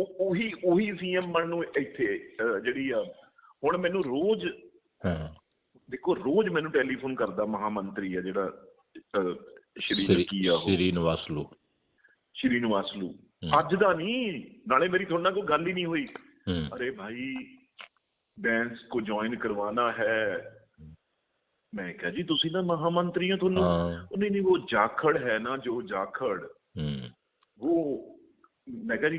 ਉਹੀ ਉਹੀ ਸੀਐਮ ਬਣ ਨੂੰ ਇੱਥੇ ਜਿਹੜੀ ਆ ਹੁਣ ਮੈਨੂੰ ਰੋਜ਼ ਹਾਂ। ਦੇਖੋ ਰੋਜ਼ ਮੈਨੂੰ ਟੈਲੀਫੋਨ ਕਰਦਾ ਮਹਾਮੰਤਰੀ ਆ ਜਿਹੜਾ ਸ਼੍ਰੀ ਕੀ ਆ ਸ਼੍ਰੀ ਨਿਵਾਸਲੂ। ਸ਼੍ਰੀ ਨਿਵਾਸਲੂ। ਅੱਜ ਦਾ ਨਹੀਂ ਨਾਲੇ ਮੇਰੀ ਤੁਹਾਡੇ ਕੋਈ ਗੱਲ ਹੀ ਨਹੀਂ ਹੋਈ। ਅਰੇ ਭਾਈ ਬੈਂਸ ਕੋ ਜੁਆਇਨ ਕਰਵਾਣਾ ਹੈ। ਮੈਂ ਕਿਹਾ ਜੀ ਤੁਸੀਂ ਨਾ ਮਹਾਮੰਤਰੀ ਹੋ। ਤੁਹਾਨੂੰ ਉਹਨੇ ਨਹੀਂ ਉਹ ਜਾਖੜ ਹੈ ਨਾ ਜੋ ਜਾਖੜ। ਉਹ ਮੈਂ ਕਿਹਾ ਜੀ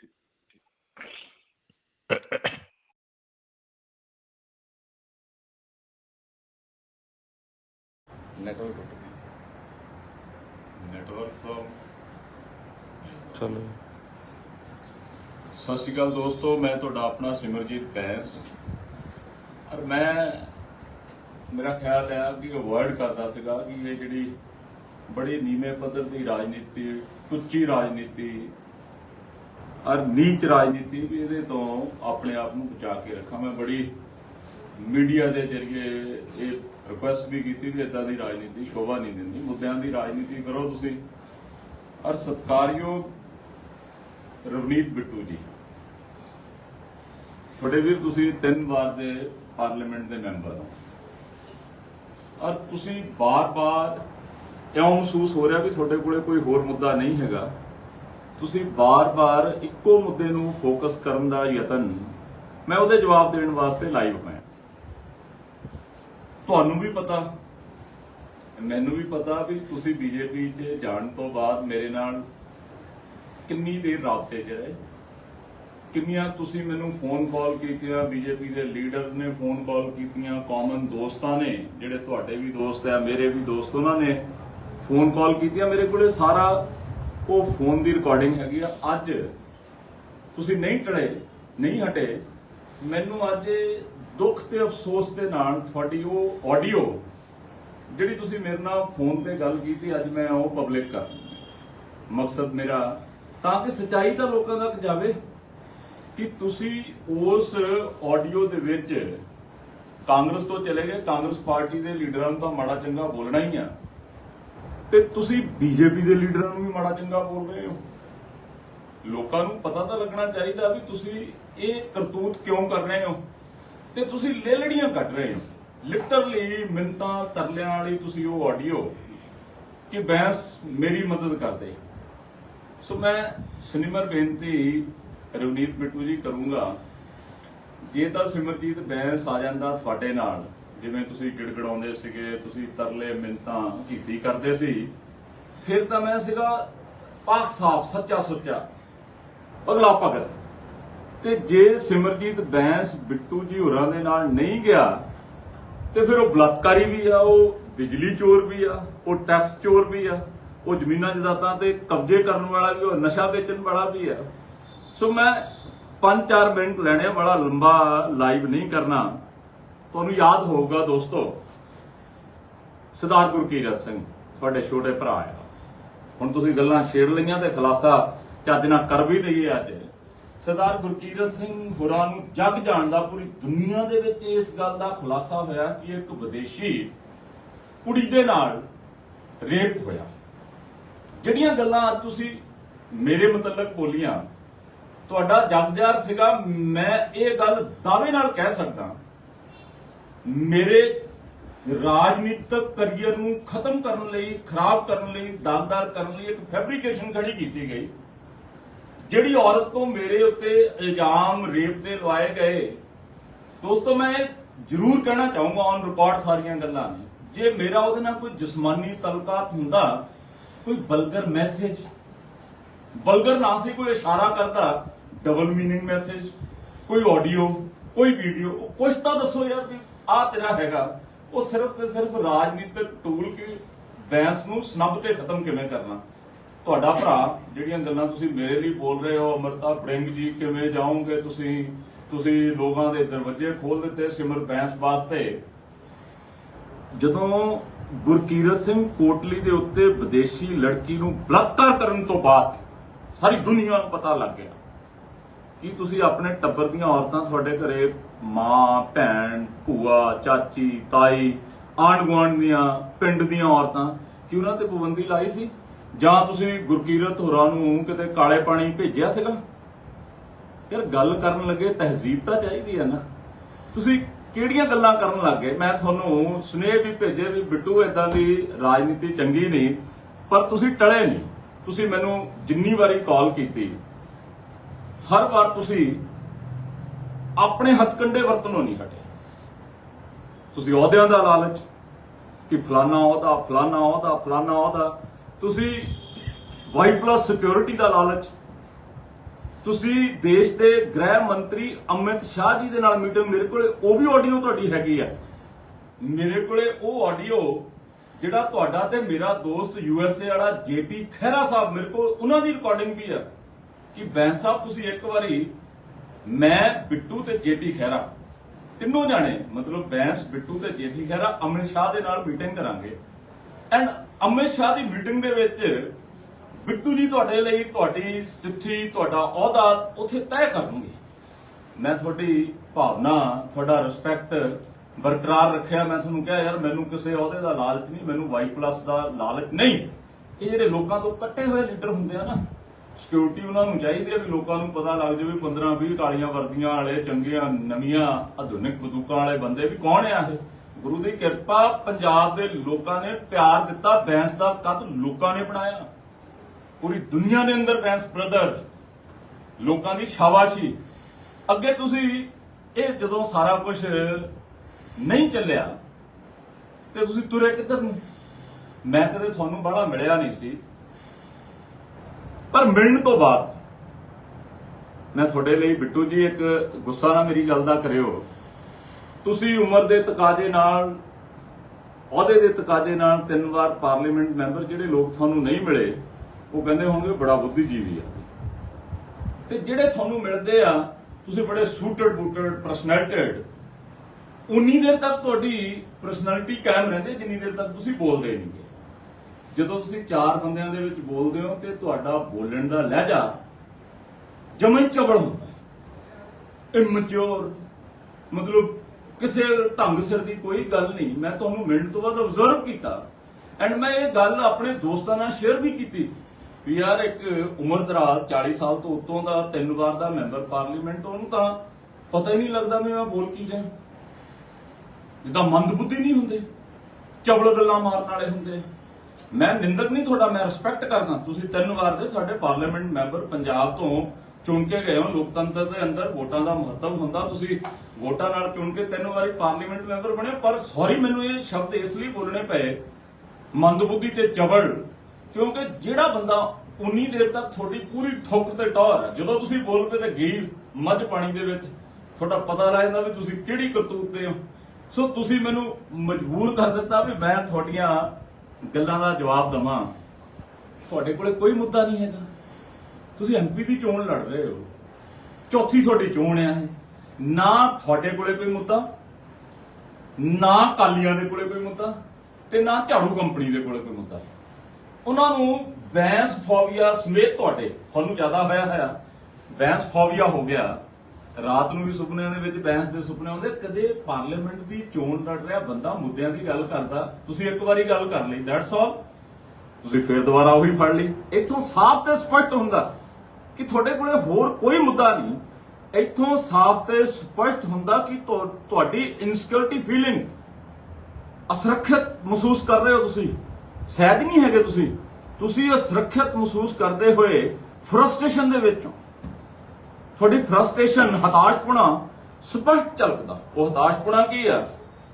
ਨੈਟਵਰਕ ਟੁੱਟ ਗਿਆ ਨੈਟਵਰਕ ਤੋਂ ਚਲੋ। ਸਤਿ ਸ਼੍ਰੀ ਅਕਾਲ ਦੋਸਤੋ ਮੈਂ ਤੁਹਾਡਾ ਆਪਣਾ ਸਿਮਰਜੀਤ ਬੈਂਸ। ਔਰ ਮੈਂ ਮੇਰਾ ਖਿਆਲ ਹੈ ਕਿ ਅਵੋਇਡ ਕਰਦਾ ਸੀਗਾ ਕਿ ਇਹ ਜਿਹੜੀ ਬੜੀ ਨੀਵੇਂ ਪੱਧਰ ਦੀ ਰਾਜਨੀਤੀ ਉੱਚੀ ਰਾਜਨੀਤੀ ਔਰ ਨੀਚ ਰਾਜਨੀਤੀ ਵੀ ਇਹਦੇ ਤੋਂ ਆਪਣੇ ਆਪ ਨੂੰ ਬਚਾ ਕੇ ਰੱਖਾਂ। ਮੈਂ ਬੜੀ ਮੀਡੀਆ ਦੇ ਜ਼ਰੀਏ ਇਹ ਰਿਕੁਐਸਟ ਵੀ ਕੀਤੀ ਵੀ ਇਦਾਂ ਦੀ ਰਾਜਨੀਤੀ, ਸ਼ੋਭਾ ਨਹੀਂ ਦਿੰਦੀ। ਮੁੱਦਿਆਂ ਦੀ ਰਾਜਨੀਤੀ ਕਰੋ ਤੁਸੀਂ। ਔਰ ਸਤਕਾਰਯੋਗ ਰਵਨੀਤ ਬਿੱਟੂ ਜੀ। ਤੁਹਾਡੇ ਵੀਰ, ਤੁਸੀਂ ਤਿੰਨ ਵਾਰ ਦੇ ਪਾਰਲੀਮੈਂਟ ਦੇ ਮੈਂਬਰ ਹੋ। ਔਰ ਤੁਸੀਂ ਬਾਰ-ਬਾਰ ਇਉਂ ਮਹਿਸੂਸ ਹੋ ਰਿਹਾ ਵੀ ਤੁਹਾਡੇ ਕੋਲੇ ਕੋਈ ਹੋਰ ਮੁੱਦਾ ਨਹੀਂ ਹੈਗਾ। ਤੁਸੀਂ ਬਾਰ-ਬਾਰ ਇੱਕੋ ਮੁੱਦੇ ਨੂੰ ਫੋਕਸ ਕਰਨ ਦਾ ਯਤਨ ਮੈਂ ਉਹਦੇ ਜਵਾਬ ਦੇਣ ਵਾਸਤੇ ਲਾਈਵ ਹੋਇਆ ਤੁਹਾਨੂੰ ਵੀ ਪਤਾ। ਮੈਨੂੰ ਵੀ ਪਤਾ ਵੀ ਤੁਸੀਂ ਬੀਜੇਪੀ 'ਚ ਜਾਣ ਤੋਂ ਬਾਅਦ ਮੇਰੇ ਨਾਲ ਕਿੰਨੀ ਦੇਰ ਰਾਬਤੇ 'ਚ ਰਹੇ। ਕਿੰਨੀਆਂ ਤੁਸੀਂ ਮੈਨੂੰ ਫੋਨ ਕਾਲ ਕੀਤੀਆਂ, ਬੀਜੇਪੀ ਦੇ ਲੀਡਰ ਨੇ ਫੋਨ ਕਾਲ ਕੀਤੀਆਂ ਕਾਮਨ ਦੋਸਤਾਂ ਨੇ, ਜਿਹੜੇ ਤੁਹਾਡੇ ਵੀ ਦੋਸਤ ਆ, ਮੇਰੇ ਵੀ ਦੋਸਤ ਉਹਨਾਂ ਨੇ ਫੋਨ ਕਾਲ ਕੀਤੀਆਂ। ਮੇਰੇ ਕੋਲੇ ਸਾਰਾ ਉਹ ਫੋਨ ਦੀ ਰਿਕਾਰਡਿੰਗ ਹੈਗੀ ਆ। ਅੱਜ ਤੁਸੀਂ ਨਹੀਂ ਟੜੇ, ਨਹੀਂ ਹਟੇ। ਮੈਨੂੰ ਅੱਜ ਦੁੱਖ ਤੇ ਅਫਸੋਸ ਦੇ ਨਾਲ ਤੁਹਾਡੀ ਉਹ ਆਡੀਓ ਜਿਹੜੀ ਤੁਸੀਂ ਮੇਰੇ ਨਾਲ ਫੋਨ ਤੇ ਗੱਲ ਕੀਤੀ, ਅੱਜ ਮੈਂ ਉਹ ਪਬਲਿਕ ਕਰ ਮਕਸਦ ਮੇਰਾ ਤਾਂ ਕਿ ਸੱਚਾਈ ਤਾਂ ਲੋਕਾਂ ਤੱਕ ਜਾਵੇ ਕਿ ਤੁਸੀਂ ਉਸ ਆਡੀਓ ਦੇ ਵਿੱਚ ਕਾਂਗਰਸ ਤੋਂ ਚਲੇ ਗਏ, ਕਾਂਗਰਸ ਪਾਰਟੀ ਦੇ ਲੀਡਰਾਂ ਨੂੰ ਤਾਂ ਮਾੜਾ ਚੰਗਾ ਬੋਲਣਾ ਹੀ ਆ। ਤੇ ਤੁਸੀਂ ਬੀਜੇਪੀ ਦੇ ਲੀਡਰਾਂ ਨੂੰ ਵੀ ਮਾੜਾ ਚੰਗਾ ਬੋਲ ਰਹੇ ਹੋ। ਲੋਕਾਂ ਨੂੰ ਪਤਾ ਤਾਂ ਲੱਗਣਾ ਚਾਹੀਦਾ ਵੀ ਤੁਸੀਂ ਇਹ ਕਰਤੂਤ ਕਿਉਂ ਕਰ ਰਹੇ ਹੋ? ਤੇ ਤੁਸੀਂ ਲੇਲੜੀਆਂ ਕੱਢ ਰਹੇ ਹੋ। ਲਿਟਰਲੀ ਮਿੰਤਾਂ ਤਰਲਿਆਂ ਵਾਲੀ ਤੁਸੀਂ ਉਹ ਆਡੀਓ ਕਿ ਬੈਂਸ ਮੇਰੀ ਮਦਦ ਕਰਦੇ। ਸੋ ਮੈਂ ਸਿਨੇਮਰ ਬੇਨਤੀ ਰਵਨੀਤ ਬਿੱਟੂ ਜੀ ਕਰੂੰਗਾ, ਜੇ ਤਾਂ ਸਿਮਰਜੀਤ ਬੈਂਸ ਆ ਜਾਂਦਾ ਤੁਹਾਡੇ ਨਾਲ, ਜਿਵੇਂ ਤੁਸੀਂ ਗਿੜਗੜਾਉਂਦੇ ਸੀਗੇ, ਤੁਸੀਂ ਤਰਲੇ ਮਿੰਤਾਂ ਕੀਸੀ ਕਰਦੇ ਸੀ, ਫਿਰ ਤਾਂ ਮੈਂ ਸੀਗਾ ਪਾਕ ਸਾਫ਼, ਸੱਚਾ ਸੁੱਚਾ ਅਗਲਾ ਭਗਤ ਤੇ ਜੇ ਸਿਮਰਜੀਤ ਬੈਂਸ ਬਿੱਟੂ ਜੀ ਹੋਰਾਂ ਦੇ ਨਾਲ ਨਹੀਂ ਗਿਆ ਤੇ ਫਿਰ ਉਹ ਬਲਾਤਕਾਰੀ ਵੀ ਆ ਉਹ ਬਿਜਲੀ ਚੋਰ ਵੀ ਆ ਉਹ ਟੈਕਸ ਚੋਰ ਵੀ ਆ ਉਹ ਜ਼ਮੀਨਾਂ ਜਾਇਦਾਦਾਂ ਤੇ ਕਬਜ਼ੇ ਕਰਨ ਵਾਲਾ ਵੀ ਉਹ ਨਸ਼ਾ ਵੇਚਣ ਵਾਲਾ ਵੀ ਆ। ਸੋ ਮੈਂ 5-4 ਮਿੰਟ ਲੈਣੇ ਆ, ਬੜਾ ਲੰਬਾ ਲਾਈਵ ਨਹੀਂ ਕਰਨਾ। ਤੁਹਾਨੂੰ ਯਾਦ ਹੋਊਗਾ ਦੋਸਤੋ ਸਰਦਾਰ ਗੁਰਕੀਰਤ ਸਿੰਘ ਤੁਹਾਡੇ ਛੋਟੇ ਭਰਾ ਆ। ਹੁਣ ਤੁਸੀਂ ਗੱਲਾਂ ਛੇੜ ਲਈਆਂ ਤੇ ਖਲਾਸਾ ਚੱਜ ਨਾਲ ਕਰ ਵੀ ਦਈਏ ਅੱਜ। ਸਰਦਾਰ ਗੁਰਕੀਰਤ ਸਿੰਘ ਹੋਰਾਂ ਨੂੰ ਜੱਗ ਜਾਣਦਾ ਪੂਰੀ ਦੁਨੀਆ ਦੇ ਵਿੱਚ ਇਸ ਗੱਲ ਦਾ ਖੁਲਾਸਾ ਹੋਇਆ ਕਿ ਇੱਕ ਵਿਦੇਸ਼ੀ ਕੁੜੀ ਦੇ ਨਾਲ ਰੇਪ ਹੋਇਆ। ਜਿਹੜੀਆਂ ਗੱਲਾਂ ਅੱਜ ਤੁਸੀਂ ਮੇਰੇ ਮੁਤਲਕ ਬੋਲੀਆਂ, ਤੁਹਾਡਾ ਜਗਜਾਰ ਸੀਗਾ, ਮੈਂ ਇਹ ਗੱਲ ਦਾਅਵੇ ਨਾਲ ਕਹਿ ਸਕਦਾ। ਮੇਰੇ ਰਾਜਨੀਤਿਕ ਕਰੀਅਰ ਨੂੰ ਖਤਮ ਕਰਨ ਲਈ, ਖਰਾਬ ਕਰਨ ਲਈ ਦਾਗਦਾਰ ਕਰਨ ਲਈ ਇੱਕ ਫੈਬਰੀਕੇਸ਼ਨ ਖੜੀ ਕੀਤੀ ਗਈ। ਜਿਹੜੀ ਔਰਤ ਤੋਂ ਮੇਰੇ ਉੱਤੇ ਇਲਜ਼ਾਮ, ਰੇਪ ਦੇ ਲਵਾਏ ਗਏ, ਦੋਸਤੋ ਮੈਂ ਜ਼ਰੂਰ ਕਹਿਣਾ ਚਾਹੂੰਗਾ ਔਨ ਰਿਕਾਰਡ ਸਾਰੀਆਂ ਗੱਲਾਂ ਨੇ। ਜੇ ਮੇਰਾ ਉਹਦੇ ਨਾਲ ਕੋਈ ਜਿਸਮਾਨੀ ਤਲਕਾਤ ਹੁੰਦਾ, ਕੋਈ ਬਲਗਰ ਮੈਸੇਜ ਬਲਗਰ ਨਾ ਸੀ ਕੋਈ ਇਸ਼ਾਰਾ ਕਰਦਾ ਡਬਲ ਮੀਨਿੰਗ ਮੈਸੇਜ ਕੋਈ ਆਡੀਓ ਕੋਈ ਵੀਡੀਓ ਕੁਝ ਤਾਂ ਦੱਸੋ ਯਾਰ ਵੀ ਆ ਤੇਰਾ ਹੈਗਾ। ਉਹ ਸਿਰਫ ਤੇ ਸਿਰਫ ਰਾਜਨੀਤਿਕ ਟੂਲ ਕਿ ਬੈਂਸ ਨੂੰ ਸਨਬ ਤੇ ਖਤਮ ਕਿਵੇਂ ਕਰਨਾ? ਤੁਹਾਡਾ ਭਰਾ, ਜਿਹੜੀਆਂ ਗੱਲਾਂ ਤੁਸੀਂ ਮੇਰੇ ਲਈ ਬੋਲ ਰਹੇ ਹੋ, ਅਮਰਤਾ ਬ੍ਰਿੰਗ ਜੀ, ਕਿਵੇਂ ਜਾਓਗੇ ਤੁਸੀਂ? ਤੁਸੀਂ ਲੋਕਾਂ ਦੇ ਦਰਵਾਜ਼ੇ ਖੋਲ ਦਿੱਤੇ ਸਿਮਰ ਬੈਂਸ ਵਾਸਤੇ। ਜਦੋਂ ਗੁਰਕੀਰਤ ਸਿੰਘ ਕੋਟਲੀ ਦੇ ਉੱਤੇ ਵਿਦੇਸ਼ੀ ਲੜਕੀ ਨੂੰ ਬਲਾਤਕਾਰ ਕਰਨ ਤੋਂ ਬਾਅਦ ਸਾਰੀ ਦੁਨੀਆ ਨੂੰ ਪਤਾ ਲੱਗ ਗਿਆ। ਕਿ ਤੁਸੀਂ ਆਪਣੇ ਟੱਬਰ ਦੀਆਂ ਔਰਤਾਂ ਤੁਹਾਡੇ ਘਰੇ ਮਾਂ, ਭੈਣ, ਭੂਆ, ਚਾਚੀ, ਤਾਈ ਆਂਢ ਗੁਆਂਢ ਦੀਆਂ ਪਿੰਡ ਦੀਆਂ ਔਰਤਾਂ ਕਿ ਉਹਨਾਂ ਤੇ ਪਾਬੰਦੀ ਲਾਈ ਸੀ? ਜਾਂ ਤੁਸੀਂ ਗੁਰਕੀਰਤ ਹੋਰਾਂ ਨੂੰ ਕਿਤੇ ਕਾਲੇ ਪਾਣੀ ਭੇਜਿਆ ਸੀਗਾ? ਯਾਰ ਗੱਲ ਕਰਨ ਲੱਗੇ ਤਹਿਜ਼ੀਬ ਤਾਂ ਚਾਹੀਦੀ ਹੈ ਨਾ। ਤੁਸੀਂ ਕਿਹੜੀਆਂ ਗੱਲਾਂ ਕਰਨ ਲੱਗੇ ਮੈਂ ਤੁਹਾਨੂੰ ਸੁਨੇਹ ਵੀ ਭੇਜੇ ਵੀ ਬਿੱਟੂ ਇਦਾਂ ਦੀ ਰਾਜਨੀਤੀ ਚੰਗੀ ਨਹੀਂ, ਪਰ ਤੁਸੀਂ ਟਲੇ ਨਹੀਂ। ਤੁਸੀਂ ਮੈਨੂੰ ਜਿੰਨੀ ਵਾਰੀ ਕਾਲ ਕੀਤੀ, ਹਰ ਵਾਰ ਤੁਸੀਂ ਆਪਣੇ ਹੱਥਕੰਡੇ ਵਰਤਨੋਂ ਨਹੀਂ ਹਟੇ। ਤੁਸੀਂ ਅਹੁਦਿਆਂ ਦਾ ਲਾਲਚ ਕਿ ਫਲਾਨਾ ਅਹੁਦਾ ਫਲਾਨਾ ਅਹੁਦਾ ਫਲਾਨਾ ਅਹੁਦਾ ਤੁਸੀਂ ਵਾਈ ਪਲੱਸ ਸਿਕਿਉਰਿਟੀ ਦਾ ਲਾਲਚ, ਤੁਸੀਂ ਦੇਸ਼ ਦੇ ਗ੍ਰਹਿ ਮੰਤਰੀ ਅਮਿਤ ਸ਼ਾਹ ਜੀ ਦੇ ਨਾਲ ਮੀਟਿੰਗ ਮੇਰੇ ਕੋਲੇ ਉਹ ਵੀ ਆਡੀਓ ਤੁਹਾਡੀ ਹੈਗੀ ਆ। ਮੇਰੇ ਕੋਲੇ ਉਹ ਆਡੀਓ ਜਿਹੜਾ ਤੁਹਾਡਾ ਤੇ ਮੇਰਾ ਦੋਸਤ ਯੂਐਸਏ ਵਾਲਾ ਜੇਪੀ ਖਹਿਰਾ ਸਾਹਿਬ ਮੇਰੇ ਕੋਲ, ਉਹਨਾਂ ਦੀ ਰਿਕਾਰਡਿੰਗ ਵੀ ਆ। ਕਿ ਬੈਂਸ ਸਾਹਿਬ, ਤੁਸੀਂ ਇੱਕ ਵਾਰੀ ਮੈਂ, ਬਿੱਟੂ ਤੇ ਜੇਪੀ ਖਹਿਰਾ, ਤਿੰਨੋਂ ਜਾਣੇ, ਮਤਲਬ ਬੈਂਸ ਬਿੱਟੂ ਤੇ ਜੇਪੀ ਖਹਿਰਾ, ਅਮਿਤ ਸ਼ਾਹ ਦੇ ਨਾਲ ਮੀਟਿੰਗ ਕਰਾਂਗੇ। ਐਂਡ ਅਮਿਤ ਸ਼ਾਹ ਦੀ ਮੀਟਿੰਗ ਦੇ ਵਿੱਚ ਬਿੱਟੂ ਜੀ ਤੁਹਾਡੇ ਲਈ ਤੁਹਾਡੀ ਸਥਿਤੀ, ਤੁਹਾਡਾ ਅਹੁਦਾ ਉੱਥੇ ਤੈਅ ਕਰਨਗੇ। ਮੈਂ ਤੁਹਾਡੀ ਭਾਵਨਾ, ਤੁਹਾਡਾ ਰਿਸਪੈਕਟ ਬਰਕਰਾਰ ਰੱਖਿਆ। ਮੈਂ ਤੁਹਾਨੂੰ ਕਿਹਾ, ਯਾਰ, ਮੈਨੂੰ ਕਿਸੇ ਅਹੁਦੇ ਦਾ ਲਾਲਚ ਨਹੀਂ, ਮੈਨੂੰ ਵਾਈ ਪਲੱਸ ਦਾ ਲਾਲਚ ਨਹੀਂ। ਇਹ ਜਿਹੜੇ ਲੋਕਾਂ ਤੋਂ ਕੱਟੇ ਹੋਏ ਲੀਡਰ ਹੁੰਦੇ ਆ ਨਾ ਸਿਕਿਉਰਿਟੀ ਉਹਨਾਂ ਨੂੰ ਚਾਹੀਦੀ ਹੈ ਵੀ ਲੋਕਾਂ ਨੂੰ ਪਤਾ ਲੱਗ ਜਾਵੇ 15 20 ਕਾਲੀਆਂ ਵਰਦੀਆਂ ਵਾਲੇ, ਚੰਗੀਆਂ, ਨਵੀਆਂ, ਆਧੁਨਿਕ ਬੰਦੂਕਾਂ ਵਾਲੇ ਬੰਦੇ ਵੀ ਕੌਣ ਆ ਇਹ? ਗੁਰੂ ਦੀ ਕਿਰਪਾ ਪੰਜਾਬ ਦੇ ਲੋਕਾਂ ਨੇ ਪਿਆਰ ਦਿੱਤਾ ਬੈਂਸ ਦਾ ਕੱਦ ਲੋਕਾਂ ਨੇ ਬਣਾਇਆ। ਪੂਰੀ ਦੁਨੀਆ ਦੇ ਅੰਦਰ ਬੈਂਸ ਬ੍ਰਦਰ ਲੋਕਾਂ ਦੀ ਸ਼ਾਬਾਸ਼ੀ। ਅੱਗੇ ਤੁਸੀਂ ਇਹ ਜਦੋਂ ਸਾਰਾ ਕੁਝ ਨਹੀਂ ਚੱਲਿਆ, ਤੇ ਤੁਸੀਂ ਤੁਰੇ ਕਿੱਧਰ ਨੂੰ? ਮੈਂ ਕਦੇ ਤੁਹਾਨੂੰ ਬੜਾ ਮਿਲਿਆ ਨਹੀਂ ਸੀ। ਪਰ ਮਿਲਣ ਤੋਂ ਬਾਅਦ ਮੈਂ ਤੁਹਾਡੇ ਲਈ ਬਿੱਟੂ ਜੀ ਇੱਕ ਗੁੱਸਾ ਨਾ ਮੇਰੀ ਗੱਲ ਦਾ ਕਰਿਓ। ਤੁਸੀਂ ਉਮਰ ਦੇ ਤਕਾਜ਼ੇ ਨਾਲ, ਅਹੁਦੇ ਦੇ ਤਕਾਜ਼ੇ ਨਾਲ ਤਿੰਨ ਵਾਰ ਪਾਰਲੀਮੈਂਟ ਮੈਂਬਰ ਜਿਹੜੇ ਲੋਕ ਤੁਹਾਨੂੰ ਨਹੀਂ ਮਿਲੇ, ਉਹ ਕਹਿੰਦੇ ਹੋਣਗੇ ਬੜਾ ਬੁੱਧੀਜੀਵੀ ਆ। ਤੇ ਜਿਹੜੇ ਤੁਹਾਨੂੰ ਮਿਲਦੇ ਆ, ਤੁਸੀਂ ਬੜੇ ਸੂਟਡ ਬੂਟਡ ਪਰਸਨੈਲਿਟੀਡ ਉਨੀ ਦੇਰ ਤੱਕ ਤੁਹਾਡੀ ਪਰਸਨੈਲਿਟੀ ਕਾਇਮ ਰਹਿੰਦੀ, ਜਿੰਨੀ ਦੇਰ ਤੱਕ ਤੁਸੀਂ ਬੋਲਦੇ ਨਹੀਂਗੇ ਜਦੋਂ ਤੁਸੀਂ ਚਾਰ ਬੰਦਿਆਂ ਦੇ ਵਿੱਚ ਬੋਲਦੇ ਹੋ ਤੇ ਤੁਹਾਡਾ ਬੋਲਣ ਦਾ ਲਹਿਜਾ ਜਮਨ ਚਬੜ ਹੁੰਦਾ। ਇਮੈਚੁਰ ਮਤਲਬ ਕਿਸੇ ਢੰਗ ਸਿਰ ਦੀ ਕੋਈ ਗੱਲ ਨਹੀਂ। ਮੈਂ ਤੁਹਾਨੂੰ ਮਿਲਣ ਤੋਂ ਬਾਅਦ ਅਬਜ਼ਰਵ ਕੀਤਾ। ਐਂਡ ਮੈਂ ਇਹ ਗੱਲ ਆਪਣੇ ਦੋਸਤਾਂ ਨਾਲ ਸ਼ੇਅਰ ਵੀ ਕੀਤੀ ਵੀ ਯਾਰ ਇੱਕ ਉਮਰ ਦਰਾਜ਼ 40 ਸਾਲ ਤੋਂ ਉੱਤੋਂ ਦਾ ਤਿੰਨ ਵਾਰ ਦਾ ਮੈਂਬਰ ਪਾਰਲੀਮੈਂਟ ਉਹਨੂੰ ਤਾਂ ਪਤਾ ਹੀ ਨਹੀਂ ਲੱਗਦਾ ਵੀ ਮੈਂ ਬੋਲ ਕੀ ਰਿਹਾ। ਜਿੱਦਾਂ ਮੰਦਬੁੱਧੀ ਨਹੀਂ ਹੁੰਦੇ, ਚਵਲ ਗੱਲਾਂ ਮਾਰਨ ਵਾਲੇ ਹੁੰਦੇ। ਮੈਂ ਨਿੰਦਕ ਨਹੀਂ ਤੁਹਾਡਾ, ਮੈਂ ਰਿਸਪੈਕਟ ਕਰਦਾ। ਤੁਸੀਂ ਤਿੰਨ ਵਾਰ ਦੇ ਸਾਡੇ ਪਾਰਲੀਮੈਂਟ ਮੈਂਬਰ ਪੰਜਾਬ ਤੋਂ ਚੁਣ ਕੇ ਗਏ ਹੋ ਲੋਕਤੰਤਰ ਦੇ ਅੰਦਰ, ਵੋਟਾਂ ਦਾ ਮਹੱਤਵ ਹੁੰਦਾ, ਤੁਸੀਂ ਵੋਟਾਂ ਨਾਲ ਚੁਣ ਕੇ ਤਿੰਨ ਵਾਰੀ ਪਾਰਲੀਮੈਂਟ ਮੈਂਬਰ ਬਣੇ ਪਰ ਸੌਰੀ ਮੈਨੂੰ ਇਹ ਸ਼ਬਦ ਇਸ ਲਈ ਬੋਲਣੇ ਪਏ, ਮੰਦਬੁੱਧੀ ਤੇ ਚਵਲ ਕਿਉਂਕਿ ਜਿਹੜਾ ਬੰਦਾ ਉਨੀ ਦੇਰ ਤੱਕ ਤੁਹਾਡੀ ਪੂਰੀ ਠੋਕ ਤੇ ਟੌਰ ਜਦੋਂ ਤੁਸੀਂ ਬੋਲ ਪਏ ਤੇ ਗਈ ਮੱਝ ਪਾਣੀ ਦੇ ਵਿੱਚ, ਤੁਹਾਡਾ ਪਤਾ ਲੱਗ ਜਾਂਦਾ ਵੀ ਤੁਸੀਂ ਕਿਹੜੀ ਕਰਤੂਤ ਦੇ ਹੋ। ਸੋ ਤੁਸੀਂ ਮੈਨੂੰ ਮਜਬੂਰ ਕਰ ਦਿੱਤਾ ਵੀ ਮੈਂ ਤੁਹਾਡੀਆਂ ਗੱਲਾਂ ਦਾ ਜਵਾਬ ਦਵਾਂ। ਤੁਹਾਡੇ ਕੋਲੇ ਕੋਈ ਮੁੱਦਾ ਨਹੀਂ ਹੈਗਾ। ਤੁਸੀਂ ਐਮਪੀ ਦੀ ਚੋਣ ਲੜ ਰਹੇ ਹੋ। ਚੌਥੀ ਤੁਹਾਡੀ ਚੋਣ ਆ ਇਹ। ਨਾ ਤੁਹਾਡੇ ਕੋਲੇ ਕੋਈ ਮੁੱਦਾ, ਨਾ ਕਾਲੀਆਂ ਦੇ ਕੋਲੇ ਕੋਈ ਮੁੱਦਾ ਤੇ ਨਾ ਝਾੜੂ ਕੰਪਨੀ ਦੇ ਕੋਲੇ ਕੋਈ ਮੁੱਦਾ। ਉਹਨਾਂ ਨੂੰ ਬੈਂਸ ਫੋਬੀਆ ਸਮੇਤ ਤੁਹਾਡੇ, ਤੁਹਾਨੂੰ ਜ਼ਿਆਦਾ ਹੋਇਆ ਹੋਇਆ। ਬੈਂਸ ਫੋਬੀਆ ਹੋ ਗਿਆ। ਰਾਤ ਨੂੰ ਵੀ ਸੁਪਨਿਆਂ ਦੇ ਵਿੱਚ ਬੈਂਸ ਦੇ ਸੁਪਨੇ ਆਉਂਦੇ। ਕਦੇ ਪਾਰਲੀਮੈਂਟ ਦੀ ਚੋਣ ਲੜ ਰਿਹਾ ਬੰਦਾ ਮੁੱਦਿਆਂ ਦੀ ਗੱਲ ਕਰਦਾ। ਤੁਸੀਂ ਇੱਕ ਵਾਰੀ ਗੱਲ ਕਰ ਲਈ ਦੈਟਸ ਆਲ ਤੁਸੀਂ ਫਿਰ ਦੁਬਾਰਾ ਉਹੀ ਫੜ ਲਈ। ਇੱਥੋਂ ਸਾਫ਼ ਤੇ ਸਪਸ਼ਟ ਹੁੰਦਾ। ਕਿ ਤੁਹਾਡੇ ਕੋਲੇ ਹੋਰ ਕੋਈ ਮੁੱਦਾ ਨਹੀਂ। ਇੱਥੋਂ ਸਾਫ਼ ਤੇ ਸਪਸ਼ਟ ਹੁੰਦਾ ਕਿ ਤੁਹਾਡੀ ਇਨਸਿਕਿਉਰਿਟੀ ਫੀਲਿੰਗ ਅਸੁਰੱਖਿਅਤ ਮਹਿਸੂਸ ਕਰ ਰਹੇ ਹੋ ਤੁਸੀਂ। ਸੈਦ ਨਹੀਂ ਹੈਗੇ ਤੁਸੀਂ। ਤੁਸੀਂ ਅਸੁਰੱਖਿਅਤ ਮਹਿਸੂਸ ਕਰਦੇ ਹੋਏ ਫਰਸਟ੍ਰੇਸ਼ਨ ਦੇ ਵਿੱਚ ਤੁਹਾਡੀ ਫਰਸਟ੍ਰੇਸ਼ਨ ਹਤਾਸ਼ਪੁਣਾ ਸਪਸ਼ਟ ਝਲਕਦਾ। ਉਹ ਹਤਾਸ਼ਪੁਣਾ ਕੀ ਆ?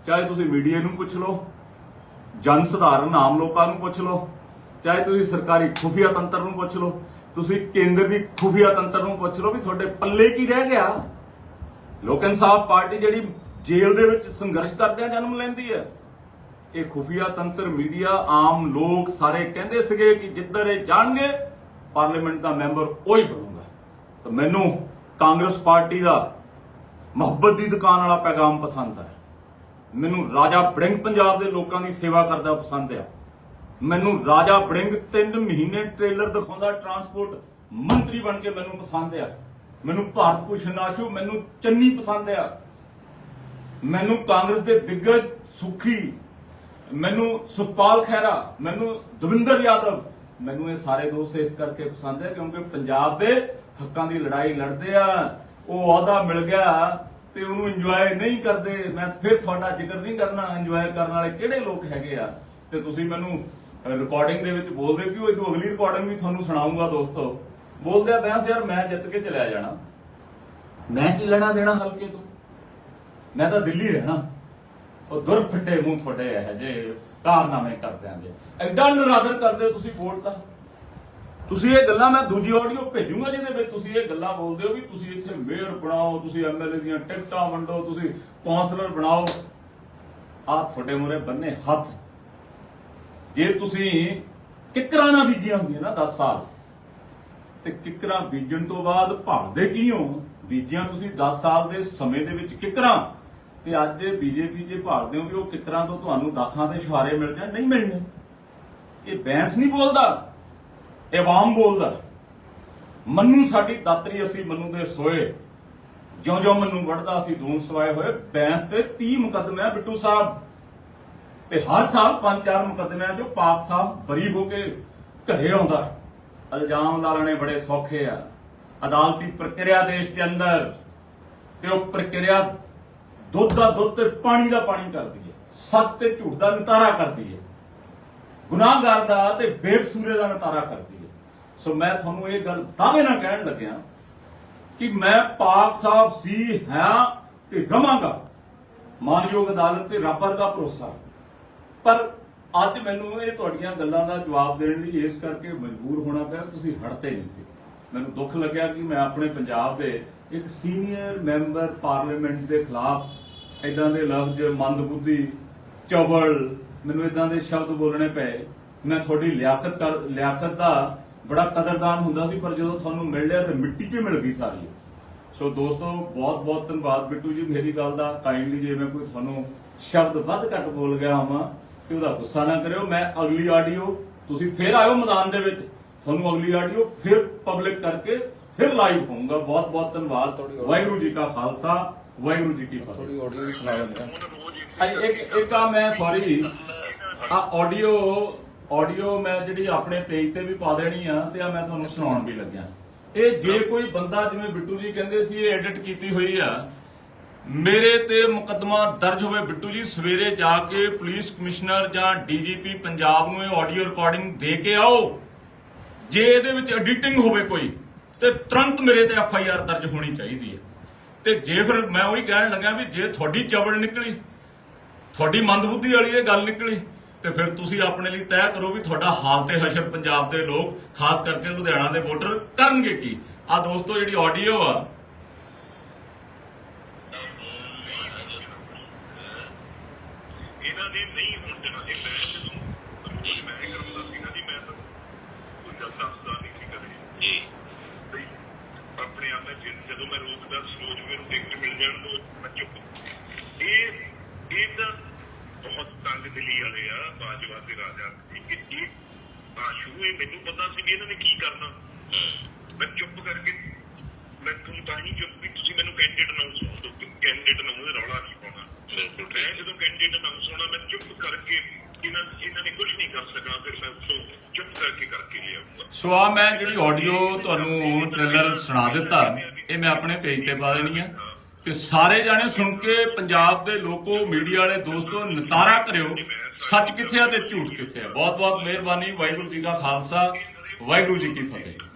ਚਾਹੇ ਤੁਸੀਂ ਮੀਡੀਆ ਨੂੰ ਪੁੱਛ ਲਓ ਜਨ ਸਧਾਰਨ ਆਮ ਲੋਕਾਂ ਨੂੰ ਪੁੱਛ ਲਓ, ਚਾਹੇ ਤੁਸੀਂ ਸਰਕਾਰੀ ਖੁਫੀਆ ਤੰਤਰ ਨੂੰ ਪੁੱਛ ਲਓ ਤੁਸੀਂ ਕੇਂਦਰ ਦੀ ਖੁਫੀਆ ਤੰਤਰ ਨੂੰ ਪੁੱਛ ਲਓ ਵੀ ਤੁਹਾਡੇ ਪੱਲੇ ਕੀ ਰਹਿ ਗਿਆ? ਲੋਕ ਇਨਸਾਫ ਪਾਰਟੀ ਜਿਹੜੀ ਜੇਲ੍ਹ ਦੇ ਵਿੱਚ ਸੰਘਰਸ਼ ਕਰਦਿਆਂ ਜਨਮ ਲੈਂਦੀ ਹੈ। ਇਹ ਖੁਫੀਆ ਤੰਤਰ ਮੀਡੀਆ, ਆਮ ਲੋਕ ਸਾਰੇ ਕਹਿੰਦੇ ਸੀਗੇ ਕਿ ਜਿੱਧਰ ਇਹ ਜਾਣਗੇ, ਪਾਰਲੀਮੈਂਟ ਦਾ ਮੈਂਬਰ ਉਹੀ ਬਣੂਗਾ। ਤਾਂ ਮੈਨੂੰ ਕਾਂਗਰਸ ਪਾਰਟੀ ਦਾ ਮੁਹੱਬਤ ਦੀ ਦੁਕਾਨ ਵਾਲਾ ਪੈਗਾਮ ਪਸੰਦ ਹੈ। ਮੈਨੂੰ ਰਾਜਾ ਬੜਿੰਗ ਪੰਜਾਬ ਦੇ ਲੋਕਾਂ ਦੀ ਸੇਵਾ ਕਰਦਾ ਪਸੰਦ ਹੈ। ਮੈਨੂੰ ਰਾਜਾ ਬੜਿੰਗ 3 ਮਹੀਨੇ ਟ੍ਰੇਲਰ ਦਿਖਾਉਂਦਾ ਟਰਾਂਸਪੋਰਟ ਮੰਤਰੀ ਬਣ ਕੇ ਮੈਨੂੰ ਪਸੰਦ ਆ। ਮੈਨੂੰ ਭਾਰਤ ਭੂਸ਼ਣ ਆਸ਼ੂ ਮੈਨੂੰ ਚੰਨੀ ਪਸੰਦ ਆ। ਮੈਨੂੰ ਕਾਂਗਰਸ ਦੇ ਦਿੱਗਜ ਸੁਖੀ, ਮੈਨੂੰ ਸੁਖਪਾਲ ਖਹਿਰਾ, ਮੈਨੂੰ ਦਵਿੰਦਰ ਯਾਦਵ, ਮੈਨੂੰ ਇਹ ਸਾਰੇ ਦੋਸਤ ਇਸ ਕਰਕੇ ਪਸੰਦ ਆ ਕਿਉਂਕਿ ਪੰਜਾਬ ਦੇ ਹੱਕਾਂ ਦੀ ਲੜਾਈ ਲੜਦੇ ਆ, ਉਹ ਅਹੁਦਾ ਮਿਲ ਗਿਆ ਤੇ ਉਹਨੂੰ ਇੰਜੋਏ ਨਹੀਂ ਕਰਦੇ। ਮੈਂ ਫਿਰ ਤੁਹਾਡਾ ਜ਼ਿਕਰ ਨਹੀਂ ਕਰਨਾ ਇੰਜੋਏ ਕਰਨ ਵਾਲੇ ਕਿਹੜੇ ਲੋਕ ਹੈਗੇ ਆ? ਤੇ ਤੁਸੀਂ ਮੈਨੂੰ ਰਿਕਾਰਡਿੰਗ ਦੇ ਵਿੱਚ ਬੋਲਦੇ ਕਿ ਉਹ ਇਦੋਂ ਅਗਲੀ ਰਿਕਾਰਡਿੰਗ ਵੀ ਤੁਹਾਨੂੰ ਸੁਣਾਉਂਗਾ ਦੋਸਤੋ। ਬੋਲਦੇ ਆ ਬੈਂਸ ਯਾਰ ਮੈਂ ਜਿੱਤ ਕੇ ਚਲਿਆ ਜਾਣਾ। ਮੈਂ ਕੀ ਲੈਣਾ ਦੇਣਾ ਹਲਕੇ ਤੋਂ? ਮੈਂ ਤਾਂ ਦਿੱਲੀ ਰਹਿਣਾ। ਉਹ ਦੁਰ ਫਿੱਟੇ ਮੂੰਹ ਤੁਹਾਡੇ ਇਹ ਜੇ ਕਾਰਨਾਮੇ ਕਰਦੇ ਆਂਦੇ ਐਡਾ ਨਰਾਦਰ ਕਰਦੇ ਤੁਸੀਂ ਵੋਟ ਦਾ ਤੁਸੀਂ ਇਹ ਗੱਲਾਂ ਮੈਂ ਦੂਜੀ ਆਡੀਓ ਭੇਜੂਗਾ ਜਿਹਦੇ ਵਿੱਚ ਤੁਸੀਂ ਇਹ ਗੱਲਾਂ ਬੋਲਦੇ ਹੋ ਵੀ ਤੁਸੀਂ ਇੱਥੇ ਮੇਅਰ ਬਣਾਓ ਤੁਸੀਂ ਐਮਐਲਏ ਦੀਆਂ ਟਿਕਟਾਂ ਵੰਡੋ ਤੁਸੀਂ ਕੌਂਸਲਰ ਬਣਾਓ। ਆ ਤੁਹਾਡੇ ਮੂਰੇ ਬੰਨੇ ਹੱਥ। ਜੇ ਤੁਸੀਂ ਕਿਕਰਾਂ ਨਾ ਬੀਜੀਆਂ ਹੁੰਦੀਆਂ ਨਾ 10 ਸਾਲ, ਤੇ ਕਿਕਰਾਂ ਬੀਜਣ ਤੋਂ ਬਾਅਦ ਭਾਲਦੇ ਕੀ ਹੋ ਬੀਜਿਆ ਤੁਸੀਂ 10 ਸਾਲ ਦੇ ਸਮੇਂ ਦੇ ਵਿੱਚ ਕਿਕਰਾਂ, ਤੇ ਅੱਜ ਬੀਜੇਪੀ ਜੇ ਭਾਲਦੇ ਹੋ ਵੀ ਉਹ ਕਿਕਰਾਂ ਤੋਂ ਤੁਹਾਨੂੰ ਦਾਖਾਂ ਦੇ ਸ਼ਹਾਰੇ ਮਿਲ ਜਾਣ, ਨਹੀਂ ਮਿਲਣੇ। ਇਹ ਬੈਂਸ ਨਹੀਂ ਬੋਲਦਾ ਇਵਾਮ ਬੋਲਦਾ। ਮੰਨੂ ਸਾਡੀ ਦਾਤਰੀ ਅਸੀਂ ਮੰਨੂ ਦੇ ਸੋਏ ਜਿਉਂ ਜਿਉਂ ਮੰਨੂ ਵੜਦਾ ਅਸੀਂ ਦੂਨ ਸਵਾਏ ਹੋਏ, ਬੈਂਸ ਤੇ 30 ਮੁਕੱਦਮੇ ਬਿੱਟੂ ਸਾਹਿਬ। ਤੇ ਹਰ ਸਾਲ ਪੰਜ ਚਾਰ ਮੁਕੱਦਮਿਆਂ ਚੋਂ ਪਾਕ ਸਾਹਿਬ ਬਰੀ ਹੋ ਕੇ ਘਰੇ ਆਉਂਦਾ ਇਲਜ਼ਾਮ ਲਾਣੇ ਬੜੇ ਸੌਖੇ ਆ। ਅਦਾਲਤੀ ਪ੍ਰਕਿਰਿਆ ਦੇਸ਼ ਦੇ ਅੰਦਰ ਤੇ ਉਹ ਪ੍ਰਕਿਰਿਆ ਦੁੱਧ ਦਾ ਦੁੱਧ ਤੇ ਪਾਣੀ ਦਾ ਪਾਣੀ ਕਰਦੀ ਹੈ। ਸੱਤ ਤੇ ਝੂਠ ਦਾ ਨਤਾਰਾ ਕਰਦੀ ਹੈ। ਗੁਨਾਹਗਾਰ ਦਾ ਤੇ ਬੇਕਸੂਰੇ ਦਾ ਨਤਾਰਾ ਕਰਦੀ ਹੈ। ਸੋ ਮੈਂ ਤੁਹਾਨੂੰ ਇਹ ਗੱਲ ਦਾਅਵੇ ਨਾਲ ਕਹਿਣ ਲੱਗਿਆ ਕਿ ਮੈਂ ਪਾਕ ਸਾਹਿਬ ਸੀ, ਹਾਂ ਤੇ ਰਵਾਂਗਾ। ਮਾਨਯੋਗ ਅਦਾਲਤ ਤੇ ਰੱਬ ਦਾ ਭਰੋਸਾ। ਪਰ ਅੱਜ ਮੈਨੂੰ ਇਹ ਤੁਹਾਡੀਆਂ ਗੱਲਾਂ ਦਾ ਜਵਾਬ ਦੇਣ ਲਈ ਇਸ ਕਰਕੇ ਮਜਬੂਰ ਹੋਣਾ ਪਿਆ, ਤੁਸੀਂ ਹੜਤੇ ਨਹੀਂ ਸੀ। ਮੈਨੂੰ ਦੁੱਖ ਲੱਗਿਆ ਕਿ ਮੈਂ ਆਪਣੇ ਪੰਜਾਬ ਦੇ ਇੱਕ ਸੀਨੀਅਰ ਮੈਂਬਰ ਪਾਰਲੀਮੈਂਟ ਦੇ ਖਿਲਾਫ ਇਦਾਂ ਦੇ ਲਫ਼ਜ਼, ਮੰਦਬੁੱਧੀ, ਚਵਲ, ਮੈਨੂੰ ਇਦਾਂ ਦੇ ਸ਼ਬਦ ਬੋਲਣੇ ਪਏ। ਮੈਂ ਤੁਹਾਡੀ ਲਿਆਕਤ ਕਰ, ਲਿਆਕਤ ਦਾ ਬੜਾ ਕਦਰਦਾਨ ਹੁੰਦਾ ਸੀ, ਪਰ ਜਦੋਂ ਤੁਹਾਨੂੰ ਮਿਲ ਲਿਆ ਤੇ ਮਿੱਟੀ 'ਚ ਮਿਲ ਗਈ ਸਾਰੀ। ਸੋ ਦੋਸਤੋ ਬਹੁਤ ਬਹੁਤ ਧੰਨਵਾਦ ਬਿੱਟੂ ਜੀ ਮੇਰੀ ਗੱਲ ਦਾ। ਕਾਈਂਡਲੀ ਜੇ ਮੈਂ ਕੋਈ ਤੁਹਾਨੂੰ ਸ਼ਬਦ ਵੱਧ ਘੱਟ ਬੋਲ ਗਿਆ ਹਾਂ ਤੇ ਉਹਦਾ ਗੁੱਸਾ ਨਾ ਕਰਿਓ ਮੈਂ ਅਗਲੀ ਆਡੀਓ ਤੁਸੀਂ ਫੇਰ ਆਇਓ ਮੈਦਾਨ ਦੇ ਵਿੱਚ। ਤੁਹਾਨੂੰ ਅਗਲੀ ਆਡੀਓ ਫਿਰ ਪਬਲਿਕ ਕਰਕੇ ਫਿਰ ਲਾਈਵ ਹੋਊਗਾ। ਬਹੁਤ ਬਹੁਤ ਧੰਨਵਾਦ। ਵਾਹਿਗੁਰੂ ਜੀ ਕਾ ਖਾਲਸਾ ਵਾਹਿਗੁਰੂ ਜੀ ਕੀ ਫਤਿਹ। ਥੋੜੀ ਆਡੀਓ ਵੀ ਸੁਣਾ ਦਿੰਦੇ ਆ। ਹਾਂਜੀ, ਇੱਕ ਇੱਕ ਆ ਮੈਂ ਸੌਰੀ ਆ ਆਡੀਓ ਆਡੀਓ ਮੈਂ ਜਿਹੜੀ ਆਪਣੇ ਪੇਜ ਤੇ ਵੀ ਪਾ ਦੇਣੀ ਆ ਤੇ ਆ ਮੈਂ ਤੁਹਾਨੂੰ ਸੁਣਾਉਣ ਵੀ ਲੱਗਿਆ। ਇਹ ਜੇ ਕੋਈ ਬੰਦਾ ਜਿਵੇਂ ਬਿੱਟੂ ਜੀ ਕਹਿੰਦੇ ਸੀ ਇਹ ਐਡਿਟ ਕੀਤੀ ਹੋਈ ਆ ਮੇਰੇ ਤੇ ਮੁਕੱਦਮਾ ਦਰਜ ਹੋਵੇ ਬਿੱਟੂ ਜੀ, ਸਵੇਰੇ ਜਾ ਕੇ ਪੁਲਿਸ ਕਮਿਸ਼ਨਰ ਜਾਂ ਡੀਜੀਪੀ ਪੰਜਾਬ ਨੂੰ ਇਹ ਆਡੀਓ ਰਿਕਾਰਡਿੰਗ ਦੇ ਕੇ ਆਓ। ਜੇ ਇਹਦੇ ਵਿੱਚ ਐਡੀਟਿੰਗ ਹੋਵੇ ਕੋਈ, ਤੇ ਤੁਰੰਤ ਮੇਰੇ ਤੇ ਐਫ ਆਈ ਆਰ ਦਰਜ ਹੋਣੀ ਚਾਹੀਦੀ ਹੈ। ਤੇ ਜੇ ਫਿਰ ਮੈਂ ਉਹੀ ਕਹਿਣ ਲੱਗਾ ਵੀ ਜੇ ਤੁਹਾਡੀ ਚਵਲ ਨਿਕਲੀ, ਤੁਹਾਡੀ ਮੰਦਬੁੱਧੀ ਵਾਲੀ ਇਹ ਗੱਲ ਨਿਕਲੀ, ਤੇ ਫਿਰ ਤੁਸੀਂ ਆਪਣੇ ਲਈ ਤੈਅ ਕਰੋ ਵੀ ਤੁਹਾਡਾ ਹਾਲ ਤੇ ਹਸ਼ਰ ਪੰਜਾਬ ਦੇ ਲੋਕ, ਖਾਸ ਕਰਕੇ ਲੁਧਿਆਣਾ ਦੇ ਵੋਟਰ, ਕਰਨਗੇ ਕੀ। ਆ ਦੋਸਤੋ, ਜਿਹੜੀ ਆਡੀਓ ਆ ਇਹਨਾਂ ਦੇ ਨਹੀਂ ਹੁਣ ਦੇਣਾ ਇਹ ਮੈਂ ਜਦੋਂ ਜੀ ਮੈਂ ਕਰਦਾ ਸੀ ਨਾ ਜੀ ਮੈਂ ਤਾਂ ਕੋਈ ਤਾਂ ਦੱਸਦਾ ਨਹੀਂ ਸੀ ਕਦੇ ਜੀ ਬਈ ਆਪਣੇ ਆਪ ਵਿੱਚ ਜਦੋਂ ਮੈਂ ਰੋਕਦਾ ਸੋਚ ਮੈਨੂੰ ਟਿਕਟ ਮਿਲ ਜਾਣ ਤੋਂ ਮੈਂ ਚੁੱਪ ਇਹ ਇਹ ਤਾਂ ਬਹੁਤ ਤੰਗ ਦਿਲੀ ਵਾਲੇ ਆ ਬਾਜਵਾ ਤੇ ਰਾਜਾ। ਇਹ ਇਹ ਆ ਸ਼ੁਰੂ ਹੀ ਮੈਨੂੰ ਪਤਾ ਸੀ ਵੀ ਇਹਨਾਂ ਨੇ ਕੀ ਕਰਨਾ। ਮੈਂ ਚੁੱਪ ਕਰਕੇ ਮੈਂ ਤੁਹਾਨੂੰ ਤਾਂ ਹੀ ਚੁੱਪ ਵੀ ਤੁਸੀਂ ਮੈਨੂੰ ਕੈਂਡੀਡੇਟ ਅਨਾਉਂਸ ਹੋ ਦੋ ਕੈਂਡੀਡੇਟ ਨੂੰ ਉਹਦੇ ਰੌਲਾ ਨਹੀਂ ਪਾਉਣਾ। ਮੈਂ ਜਦੋਂ ਕੈਂਡੀਡੇਟ ਅਨਾਉਂਸ ਹੋਣਾ ਮੈਂ ਚੁੱਪ ਕਰਕੇ ਇਹਨਾਂ ਇਹਨਾਂ ਨੇ ਕੁਝ ਨਹੀਂ ਕਰ ਸਕਣਾ ਫਿਰ ਮੈਂ ਉੱਥੋਂ ਚੁੱਪ ਕਰਕੇ ਕਰਕੇ ਲਿਆਉਂਗਾ ਸੋ ਆ ਮੈਂ ਜਿਹੜੀ ਆਡੀਓ ਤੁਹਾਨੂੰ ਟ੍ਰੇਲਰ ਸੁਣਾ ਦਿੱਤਾ ਇਹ ਮੈਂ ਆਪਣੇ ਪੇਜ ਤੇ ਪਾ ਦੇਣੀ ਆ। ਤੇ ਸਾਰੇ ਜਾਣੇ ਸੁਣ ਕੇ ਪੰਜਾਬ ਦੇ ਲੋਕੋ, ਮੀਡੀਆ ਵਾਲੇ, ਦੋਸਤੋ, ਨਤਾਰਾ ਕਰਿਓ। ਸੱਚ ਕਿੱਥੇ ਆ ਤੇ ਝੂਠ ਕਿੱਥੇ ਆ? ਬਹੁਤ ਬਹੁਤ ਮਿਹਰਬਾਨੀ ਵਾਹਿਗੁਰੂ ਜੀ ਕਾ ਖਾਲਸਾ, ਵਾਹਿਗੁਰੂ ਜੀ ਕੀ ਫਤਿਹ।